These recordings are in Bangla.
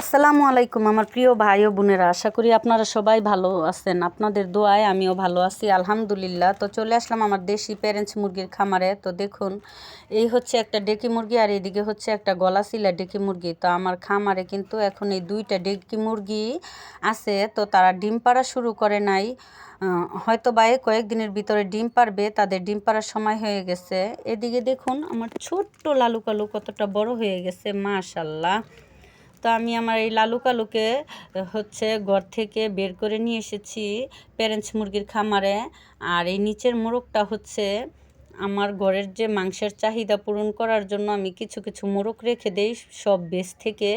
আসসালামু আলাইকুম, আমার প্রিয় ভাই ও বোনেরা। আশা করি আপনারা সবাই ভালো আছেন। আপনাদের দোয়ায় আমিও ভালো আছি, আলহামদুলিল্লাহ। তো চলে আসলাম আমার দেশি প্যারেন্টস মুরগির খামারে। তো দেখুন, এই হচ্ছে একটা ডেকি মুরগি আর এইদিকে হচ্ছে একটা গলা সিলা ডেকি মুরগি। তো আমার খামারে কিন্তু এখন এই দুইটা ডেকি মুরগি আছে। তো তারা ডিম পাড়া শুরু করে নাই। হয়তো বা কয়েকদিনের ভিতরে ডিম পারবে তাদের ডিম পাড়ার সময় হয়ে গেছে। এদিকে দেখুন, আমার ছোট্ট লালু কালু কতটা বড় হয়ে গেছে, মাশাল্লাহ। তো আমি আমার এই লালু কালুকে হচ্ছে ঘর থেকে বের করে নিয়ে এসেছি প্যারেন্টস মুরগির খামারে। আর এই নিচের মোরগটা হচ্ছে আমার ঘরের যে মাংসের চাহিদা পূরণ করার জন্য আমি কিছু কিছু মোরগ রেখে দেই সব বেশ থেকে।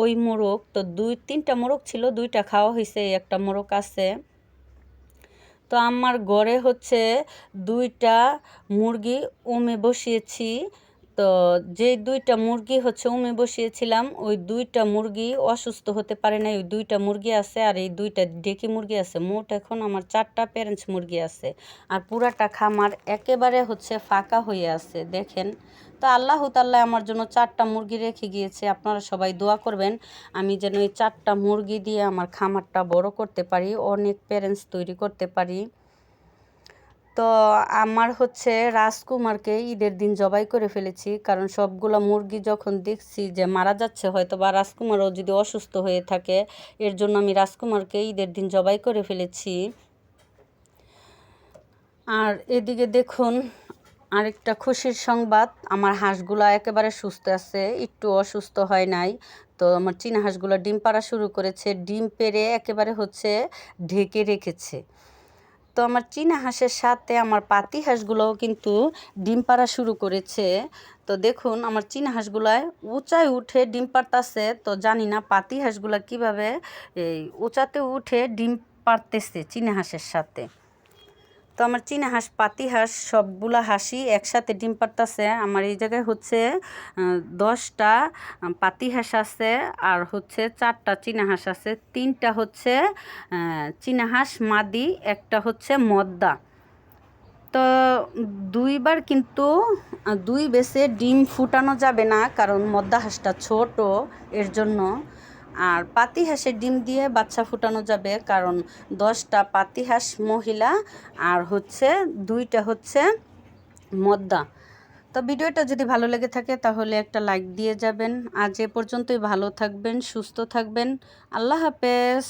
ওই মোরগ তো দুই, তিনটা মোরগ ছিল, দুইটা খাওয়া হয়েছে একটা মোরগ আছে। তো আমার ঘরে হচ্ছে দুইটা মুরগি ওমে বসিয়েছি। তো যে দুইটা মুরগি হচ্ছে উমে বসিয়েছিলাম, ওই দুইটা মুরগি অসুস্থ হতে পারে না ওই দুইটা মুরগি আছে আর এই দুইটা ডেকি মুরগি আছে। মোট এখন আমার চারটা প্যারেন্টস মুরগি আছে আর পুরাটা খামার একেবারে হচ্ছে ফাঁকা হয়ে আছে, দেখেন। তো আল্লাহ তাল্লাহ আমার জন্য চারটা মুরগি রেখে গিয়েছে, আপনারা সবাই দোয়া করবেন। আমি যেন এই চারটা মুরগি দিয়ে আমার খামারটা বড় করতে পারি, অনেক প্যারেন্টস তৈরি করতে পারি। তো আমার হচ্ছে রাজকুমারকে ঈদের দিন জবাই করে ফেলেছি, কারণ সবগুলো মুরগি যখন দেখছি যে মারা যাচ্ছে হয়তো বা রাজকুমারও যদি অসুস্থ হয়ে থাকে, এর জন্য আমি রাজকুমারকে ঈদের দিন জবাই করে ফেলেছি। আর এদিকে দেখুন, আরেকটা খুশির সংবাদ, আমার হাঁসগুলো একেবারে সুস্থ আছে, একটু অসুস্থ হয় নাই। তো আমার চীনা হাঁসগুলো ডিম পাড়া শুরু করেছে, ডিম পেড়ে একেবারে হচ্ছে ঢেকে রেখেছে। তো আমার চীনা হাঁসের সাথে আমার পাতি হাঁসগুলোও কিন্তু ডিম পাড়া শুরু করেছে। তো দেখুন, আমার চীনা হাঁসগুলায় উঁচায় উঠে ডিম পাড়তাছে। তো জানি না পাতি হাঁসগুলা কীভাবে এই উঁচাতে উঠে ডিম পাড়তেছে চীনা হাঁসের সাথে। তো আমার চীনা হাঁস, পাতি হাঁস, সবগুলা হাঁসই একসাথে ডিম পারতাছে আমার এই জায়গায় হচ্ছে দশটা পাতি হাঁস আছে আর হচ্ছে চারটা চীনা হাঁস আছে। তিনটা হচ্ছে চীনা হাঁস, মাদি, একটা হচ্ছে মদ্দা। তো দুইবার কিন্তু দুই বেসে ডিম ফুটানো যাবে না, কারণ মদ্দা হাঁসটা ছোট, এর জন্য। আর পাতি হাঁসের ডিম দিয়ে বাচ্চা ফুটানো যাবে, কারণ দশটা পাতি হাঁস মহিলা আর হচ্ছে দুইটা হচ্ছে মদ্দা। তো ভিডিওটা যদি ভালো লেগে থাকে তাহলে একটা লাইক দিয়ে যাবেন। আজ এ পর্যন্তই ভালো থাকবেন, সুস্থ থাকবেন। আল্লাহ হাফেজ।